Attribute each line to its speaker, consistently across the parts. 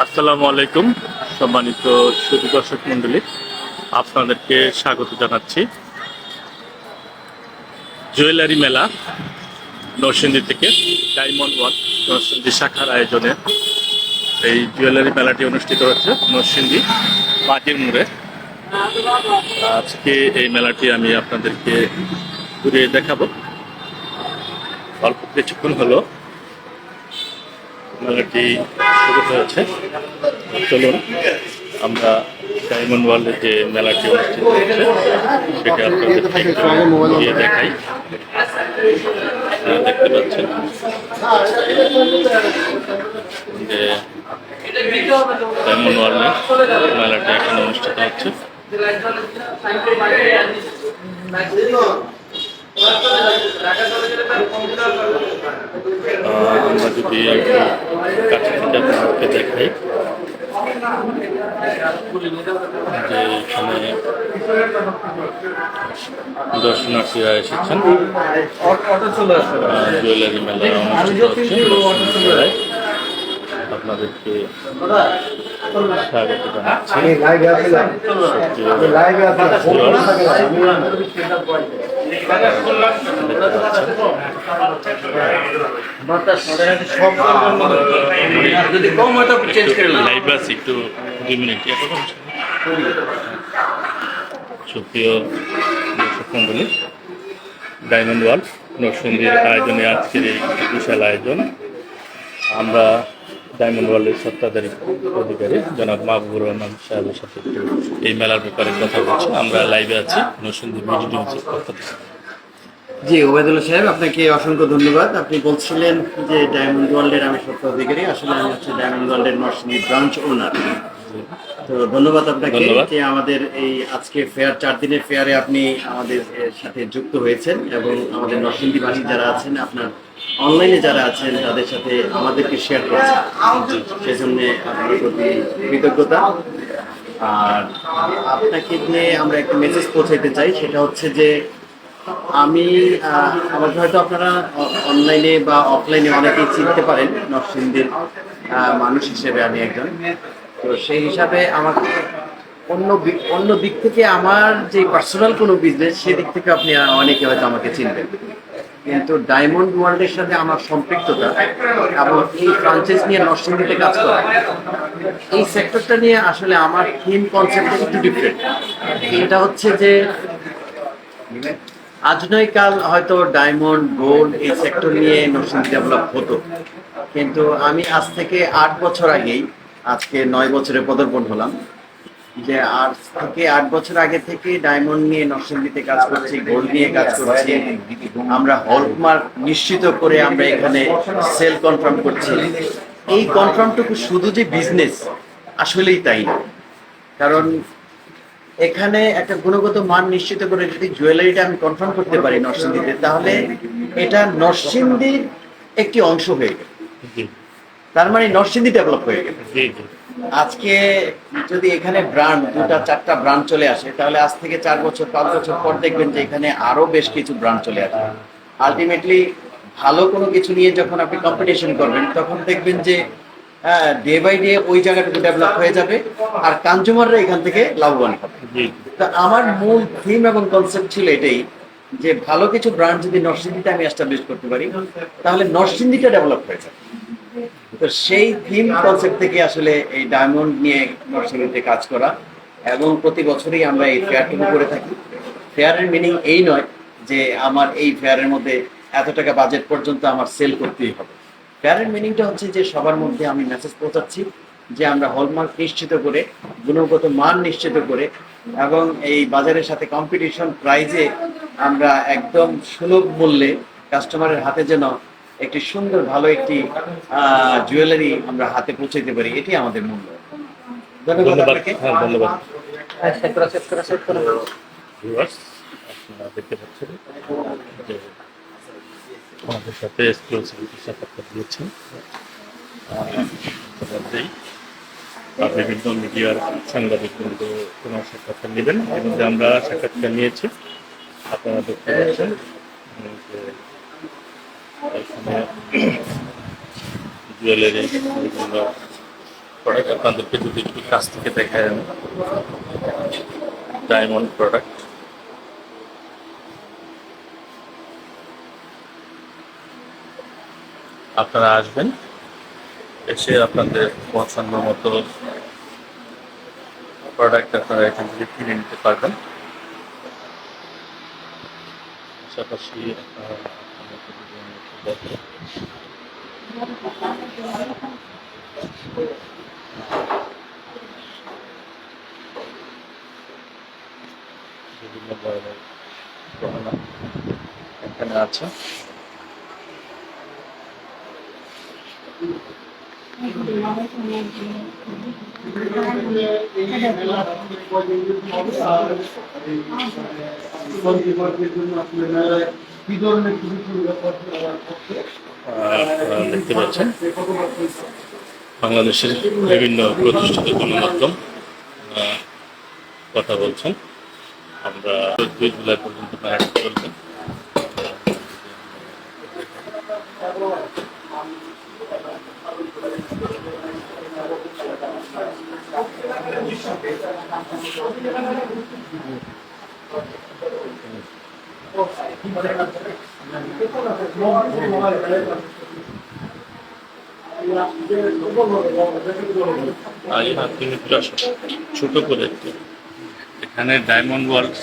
Speaker 1: আসসালামু আলাইকুম, সম্মানিত সুদী দর্শক আপনাদেরকে স্বাগত জানাচ্ছি। জুয়েলারি মেলা নরসিংদী থেকে ডায়মন্ড ওয়ান নরসিংদী শাখার আয়োজনে এই জুয়েলারি মেলাটি অনুষ্ঠিত হচ্ছে নরসিংদী মাটির মোড়ে। আজকে এই মেলাটি আমি আপনাদেরকে ঘুরিয়ে দেখাবো। অল্প কিছুক্ষণ হলো মেলাটি শুরু হয়েছে? চলুন আমরা ডায়মন্ড ওয়ার্ল্ডে যে মেলাটি অনুষ্ঠিত হচ্ছে সেটা আপনাদেরকে একটু দেখাই। আপনারা দেখতে পাচ্ছেন যে ডায়মন্ড ওয়ার্ল্ডে মেলাটি এখানে অনুষ্ঠিত হচ্ছে। আহ, আমরা যদি কাছে থেকে আপনাদেরকে দেখাই যে এখানে দর্শনার্থীরা এসেছেন জুয়েলারি মেলা অনুষ্ঠিত আপনাদেরকে স্বাগত জানাচ্ছি
Speaker 2: আমি লাইভে আছিলাম লাইভে
Speaker 3: যদি কম হয় তো চেঞ্জ করে নেন।
Speaker 1: লাইভ আছে একটু দুই মিনিট। এখন সুপ্রিয় দর্শক মন্ডলী ডায়মন্ড ওয়ার্ল্ড নরসিংদীর আয়োজনে আজকের এই বিশাল আয়োজন। আমরা ডায়মন্ড ওয়ার্ল্ডের সত্তাধারী অধিকারী জনাব মাহবুবুর রহমান সাহেবের সাথে একটু এই মেলার ব্যাপারে কথা বলছি। আমরা লাইভে আছি নরসিংদী বিডি নিউজের পক্ষ থেকে।
Speaker 3: জি ওবায়দুল্লাহ সাহেব আপনাকে অসংখ্য ধন্যবাদ। আপনি বলছিলেন যে ডায়মন্ড ওয়ার্ল্ডের আমি সত্য অধিকারী। আসলে আমি হচ্ছে ডায়মন্ড ওয়ার্ল্ডের নরসিংদী ব্রাঞ্চ ওনার তো ধন্যবাদ আপনাকে যে আমাদের এই আজকে ফেয়ার চার দিনের ফেয়ারে আপনি আমাদের সাথে যুক্ত হয়েছেন এবং আমাদের নরসিংদীবাসী যারা আছেন আপনার অনলাইনে যারা আছেন তাদের সাথে আমাদেরকে শেয়ার করছেন। সেজন্য আপনার প্রতি কৃতজ্ঞতা। আর আপনাকে নিয়ে আমরা একটা মেসেজ পৌঁছাইতে চাই সেটা হচ্ছে যে আমি আমাকে হয়তো আপনারা অনলাইনে বা অফলাইনে অনেকেই চিনতে পারেন, নরসিংদীর মানুষ হিসেবে আমি একজন। তো সেই হিসাবে আমার অন্য অন্য দিক থেকে আমার যে পার্সোনাল কোনো বিজনেস সেদিক থেকে আপনি অনেকে হয়তো আমাকে চিনবেন। কিন্তু ডায়মন্ড ওয়ার্ল্ডের সাথে আমার সম্পৃক্ততা এবং এই ফ্রাঞ্চাইজ নিয়ে নরসিংদীতে কাজ করা, এই সেক্টরটা নিয়ে আসলে আমার থিম কনসেপ্ট একটু ডিফারেন্ট এটা হচ্ছে যে আজ কাল হয়তো ডায়মন্ড, গোল্ড এই সেক্টর নিয়ে নরসিংদী ডেভেলপ হতো। কিন্তু আমি আজ থেকে আট বছর আগেই, আজকে নয় বছরে পদার্পণ হলাম, যে আজ থেকে আট বছর আগে থেকে ডায়মন্ড নিয়ে নরসিংদীতে কাজ করছি, গোল্ড নিয়ে কাজ করছি, আমরা হলমার্ক নিশ্চিত করে আমরা এখানে সেল কনফার্ম করছি। এই কনফার্মটুকু শুধু যে বিজনেস আসলেই তাই কারণ এখানে একটা গুণগত মান নিশ্চিত করে যদি জুয়েলারিটা আমি কনফার্ম করতে পারি নরসিংদীতে তাহলে এটা নরসিংদীর একটি অংশ হয়ে গেল। তার মানে নরসিংদী ডেভেলপ হয়ে গেল। আজকে যদি এখানে ব্র্যান্ড দুটা চারটা ব্র্যান্ড চলে আসে তাহলে আজ থেকে চার বছর পাঁচ বছর পর দেখবেন যে এখানে আরও বেশ কিছু ব্র্যান্ড চলে আসবে আলটিমেটলি ভালো কোনো কিছু নিয়ে যখন আপনি কম্পিটিশন করবেন তখন দেখবেন যে ডে বাই ডে ওই জায়গাটুকু ডেভেলপ হয়ে যাবে আর কনজিউমাররা এখান থেকে লাভবান হবে। তা আমার মূল থিম এবং কনসেপ্ট ছিল এটাই যে ভালো কিছু ব্র্যান্ড যদি নরসিংদীতে আমি এস্টাবলিশ করতে পারি তাহলে নরসিংদীটা ডেভেলপ হয়ে যাবে। তো সেই থিম কনসেপ্ট থেকে আসলে এই ডায়মন্ড নিয়ে নরসিংদীতে কাজ করা এবং প্রতি বছরই আমরা এই ফেয়ারটুকু করে থাকি। ফেয়ারের মিনিং এই নয় যে আমার এই ফেয়ারের মধ্যে এত টাকা বাজেট পর্যন্ত আমার সেল করতেই হবে। ফেয়ারের মিনিংটা হচ্ছে যে সবার মধ্যে আমি মেসেজ পৌঁছাচ্ছি যে আমরা হলমার্ক নিশ্চিত করে গুণগত মান নিশ্চিত করে এবং এই বাজারের সাথে কম্পিটিশন প্রাইজে আমরা একদম সুলভ মূল্যে কাস্টমারের হাতে যেন একটি সুন্দর ভালো একটি জুয়েলারি আমরা হাতে পৌঁছাইতে পারি এটি আমাদের মূল্য। ধন্যবাদ
Speaker 1: ধন্যবাদ।
Speaker 3: আপনাকে।
Speaker 1: হ্যাঁ দেখতে পাচ্ছেন আমাদের সাথে এক্সক্লুসিভিটি সাক্ষাৎকার দিয়েছেন ইতিমধ্যেই আর বিভিন্ন মিডিয়ার সাংবাদিক কিন্তু কোনো সাক্ষাৎকার নেবেন। এর মধ্যে আমরা সাক্ষাৎকার নিয়েছি আপনারা দেখতে পাচ্ছেন উম, যে এখানে জুয়েলারি বিভিন্ন প্রোডাক্ট আপনাদেরকে যদি একটু কাছ থেকে দেখায় ডায়মন্ড প্রোডাক্ট আপনারা আসবেন এসে আপনাদের পছন্দ মতো প্রোডাক্ট আপনারা এখান থেকে কিনে নিতে পারবেন পাশাপাশি। বিভিন্ন ধরনের গহনা এখানে আছে
Speaker 2: কি ধরনের ছবি তুলবে করতে
Speaker 1: আপনারা দেখতে পাচ্ছেন বাংলাদেশের বিভিন্ন প্রতিষ্ঠিত গণমাধ্যম কথা বলছেন আমরা দুই জুলাই পর্যন্ত আসুন। ছোট করে এখানে ডায়মন্ড ওয়ার্ল্ড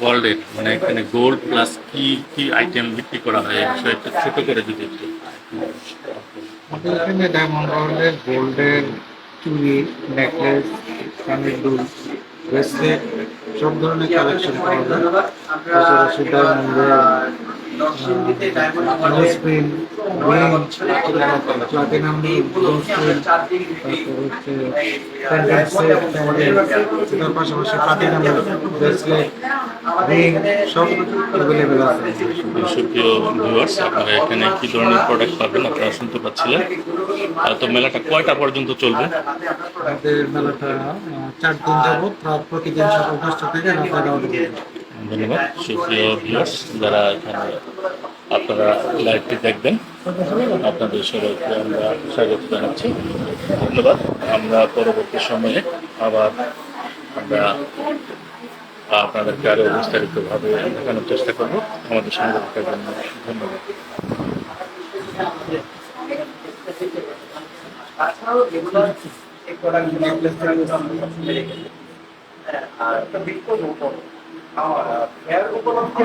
Speaker 1: ওয়ার্ল্ডের মানে এখানে গোল্ড প্লাস কি কি আইটেম বিক্রি করা হয় ছোট করে একটু।
Speaker 2: আমাদের এখানে ডায়মন্ড রোডের গোল্ডের চুড়ি নেকলেস কানের দুল ব্রেসলেট সব ধরনের কালেকশন পাওয়া যায়। পাশাপাশি ডায়মন্ডের নোজ রিং প্লাটিনাম ব্রোঞ্জ তারপর হচ্ছে প্যান্ডেন্ট সেট তার পাশাপাশি ব্রেসলেট রিং সব অ্যাভেলেবেল আছে।
Speaker 1: সুপ্রিয় ভিউয়ার্স আপনারা এখানে কি ধরনের প্রোডাক্ট পাবেন আপনারা শুনতে পাচ্ছিলেন? তো মেলাটা কয়টা পর্যন্ত চলবে?
Speaker 2: আমাদের মেলাটা চার দিন যাবত প্রতিদিন সকাল দশটা থেকে রাত এগারোটা
Speaker 1: ধন্যবাদ। সুপ্রিয় ভিউয়ার্স যারা এখানে আপনারা লাইভটি দেখবেন আপনাদের সবাইকে আমরা স্বাগত জানাচ্ছি। ধন্যবাদ। আমরা পরবর্তী সময়ে আবার আমরা আপনাদেরকে আরও বিস্তারিতভাবে দেখানোর চেষ্টা করব। আমাদের সঙ্গে থাকার জন্য ধন্যবাদ।
Speaker 3: তাছাড়াও এগুলো এই প্রোডাক্ট আর বিকল্প উপর। ফেয়ার উপলক্ষে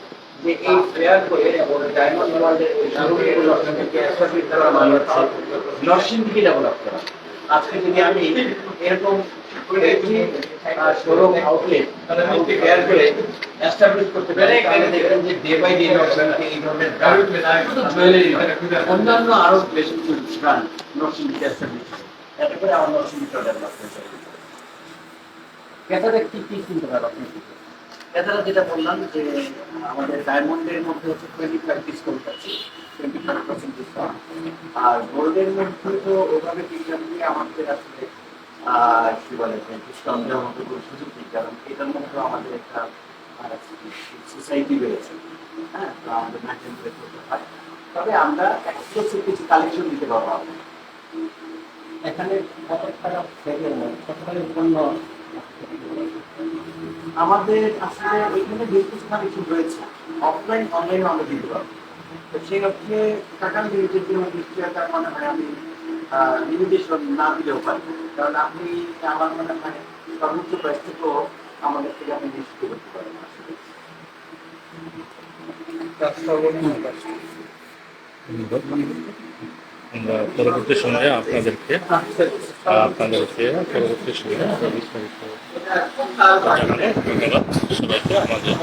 Speaker 3: যে এই ফেয়ার করে এবং ডায়মন্ড ওয়ার্ল্ডের শোরুমগুলো নরসিংদীকে এস্টাবলিশ করা মানে হচ্ছে নরসিংদীকে ডেভেলপ করা আজকে যদি আমি এরকম একটি শোরুম আউটলেট ফেয়ার করে এস্টাবলিশ করতে পারি। তাহলে দেখবেন যে ডে বাই ডে নরসিংদীকে এই ধরনের জুয়েলারি অন্যান্য আরও বেশি কিছু ব্র্যান্ড নরসিংদীকে এস্টাবলিশ এতে করে আমার নরসিংদীটা ডেভেলপ হয়ে যাবে ক্রেতারা কি কি কিনতে পারবে ক্রেতারা যেটা বললাম যে, আমাদের ডায়মন্ডের মধ্যে হচ্ছে টোয়েন্টি ফাইভ ডিসকাউন্ট আছে টোয়েন্টি ফাইভ পার্সেন্ট ডিসকাউন্ট আর গোল্ডের মধ্যে তো ওভাবে বিজ্ঞান দিয়ে আমাদের আসলে কি বলে ডিসকাউন্ট দেওয়ার মতো কোনো সুযোগ নেই, কারণ এটার মধ্যে আমাদের একটা সোসাইটি রয়েছে। হ্যাঁ তো আমাদের মেনটেন করে করতে হয়। তবে আমরা এক্সক্লুসিভ কিছু কালেকশন দিতে পারব এখানে কত টাকা থেকে কত টাকা পণ্য আমাদের আসলে এখানে বেশ কিছু কালেকশন রয়েছে। অফলাইন অনলাইনে আমরা দিতে পারব। তো সেই অর্থে টাকা লিমিটেড জন্য নিশ্চয়ই তার মনে হয় আমি লিমিটেশন না দিলেও পারি। কারণ আপনি আমার মনে হয় সর্বোচ্চ প্রাইস থেকেও আমাদের থেকে আপনি নিশ্চিত করতে পারেন। আসলে
Speaker 1: আমরা পরবর্তী সময়ে আপনাদেরকে আপনাদেরকে পরবর্তী সময়ে জানাব। ধন্যবাদ। সবাইকে আমাদের